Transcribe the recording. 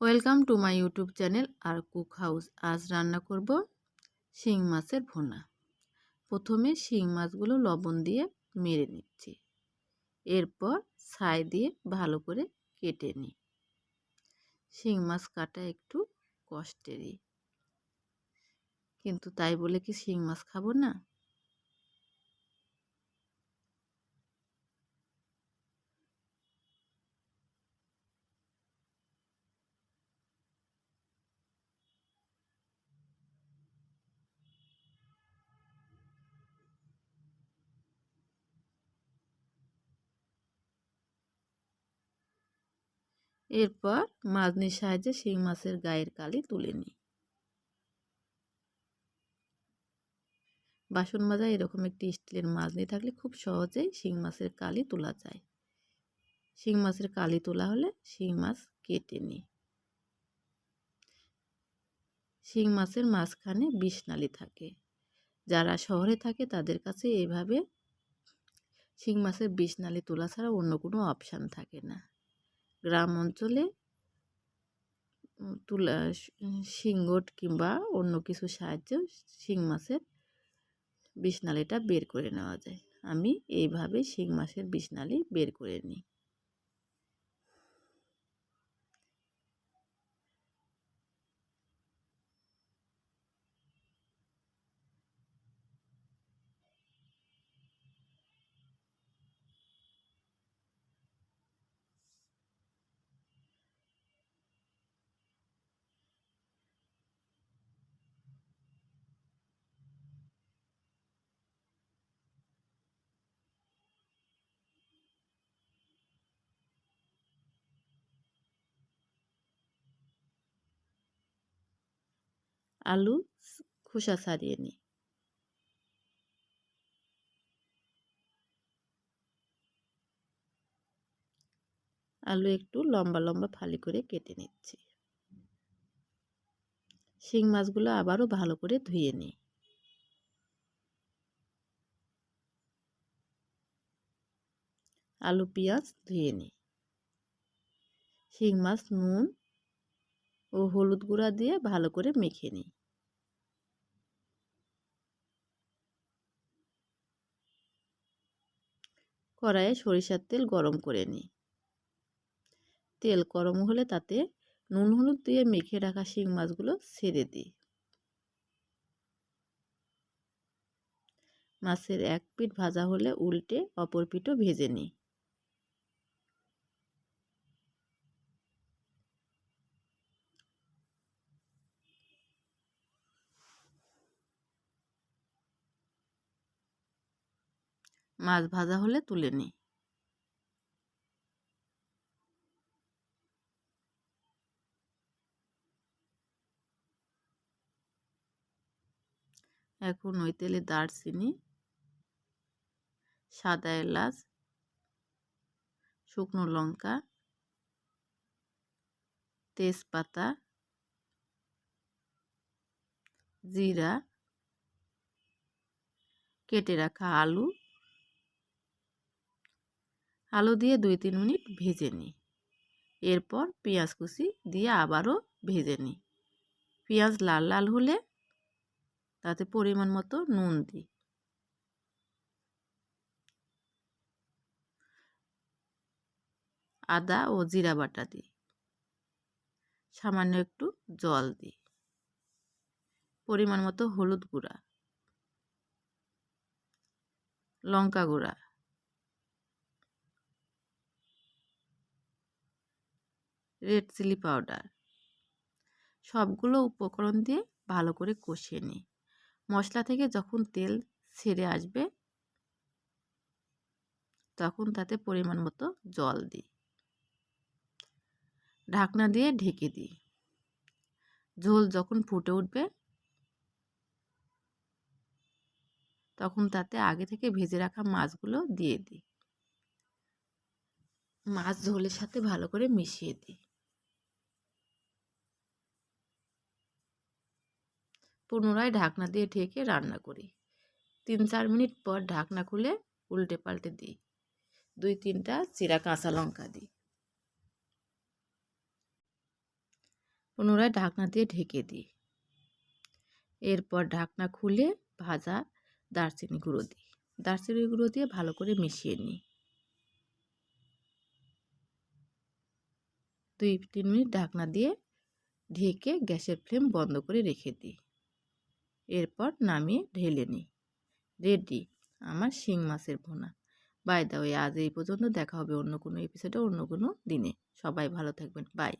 Welcome to my YouTube channel R cook house. আজ রান্না করব শিং মাছের ভোনা। প্রথমে শিং মাছগুলো লবণ দিয়ে মেরে নিচ্ছি। এরপর ছাই দিয়ে ভালো করে কেটে নিই। শিং মাছ কাটা একটু কষ্টেরই। কিন্তু তাই বলে কি শিং মাছ খাব না? এরপর মাজনির সাহায্যে শিং মাছের গায়ের কালি তুলে নিই। বাসন মাজা এরকম একটি স্টিলের মাজনি থাকলে খুব সহজেই শিং মাছের কালি তোলা যায়। শিং মাছের কালি তোলা হলে শিং মাছ কেটে নিই। শিং মাছের মাঝখানে বিষনালি থাকে। যারা শহরে থাকে তাদের কাছে এভাবে শিং মাছের বিষনালি তোলা ছাড়া অন্য কোনো অপশান থাকে না। গ্রাম অঞ্চলে তুলা শিঙ্গট কিংবা অন্য কিছু সাহায্য শিং মাছের বিষনালিটা বের করে নেওয়া যায়। আমি এইভাবে শিং মাছের বিষনালি বের করে নিই। আলু খোসা ছাড়িয়ে নিই। আলু একটু লম্বা লম্বা ফালি করে কেটে নিচ্ছি। শিং মাছগুলো আবারও ভালো করে ধুয়ে নিই। আলু, পেঁয়াজ ধুয়ে নিই। শিং মাছ, নুন ও হলুদ গুঁড়া দিয়ে ভালো করে মেখে নিই। কড়াইয়ে সরিষার তেল গরম করে নিই। তেল গরম হলে তাতে নুন, হলুদ দিয়ে মেখে রাখা শিং মাছগুলো ছেড়ে দিই। মাছের এক পিঠ ভাজা হলে উল্টে অপর পিঠও ভেজে নিই। মাছ ভাজা হলে তুলে নিই এখন ওই তেলে দারচিনি, সাদা এলাচ, শুকনো লঙ্কা, তেজপাতা, জিরা, কেটে রাখা আলু আলু দিয়ে দুই তিন মিনিট ভেজে নিই এরপর পেঁয়াজ কুচি দিয়ে আবারও ভেজে নিই পেঁয়াজ লাল লাল হলে তাতে পরিমাণ মতো নুন দিই। আদা ও জিরা বাটা দিই। সামান্য একটু জল দিই। পরিমাণ মতো হলুদ গুঁড়া। লঙ্কা গুঁড়া। Red chilli powder. সবগুলো উপকরণ দিয়ে ভালো করে কষিয়ে নিই। মশলা থেকে যখন তেল ছেড়ে আসবে, তখন তাতে পরিমাণ মতো জল দিই। ঢাকনা দিয়ে ঢেকে দিই। ঝোল যখন ফুটে উঠবে, তখন তাতে আগে থেকে ভেজে রাখা মাছগুলো দিয়ে দিই। মাছ ঝোলের সাথে ভালো করে মিশিয়ে দিই। পুনরায় ঢাকনা দিয়ে ঢেকে রান্না করি। তিন চার মিনিট পর ঢাকনা খুলে উল্টে পাল্টে দিই। দুই তিনটা চিরা কাঁচা লঙ্কা দিই। পুনরায় ঢাকনা দিয়ে ঢেকে দিই। এরপর ঢাকনা খুলে ভাজা দারচিনি গুঁড়ো দিই। দারচিনি গুঁড়ো দিয়ে ভালো করে মিশিয়ে নিই। দুই তিন মিনিট ঢাকনা দিয়ে ঢেকে গ্যাসের ফ্লেম বন্ধ করে রেখে দিই। এরপর নামিয়ে ঢেলে নিই। রেডি, আমার শিং মাছের ভোনা। বাই দা ওয়ে আজ এই পর্যন্ত দেখা হবে অন্য কোনো এপিসোডে অন্য কোনো দিনে। সবাই ভালো থাকবেন। বাই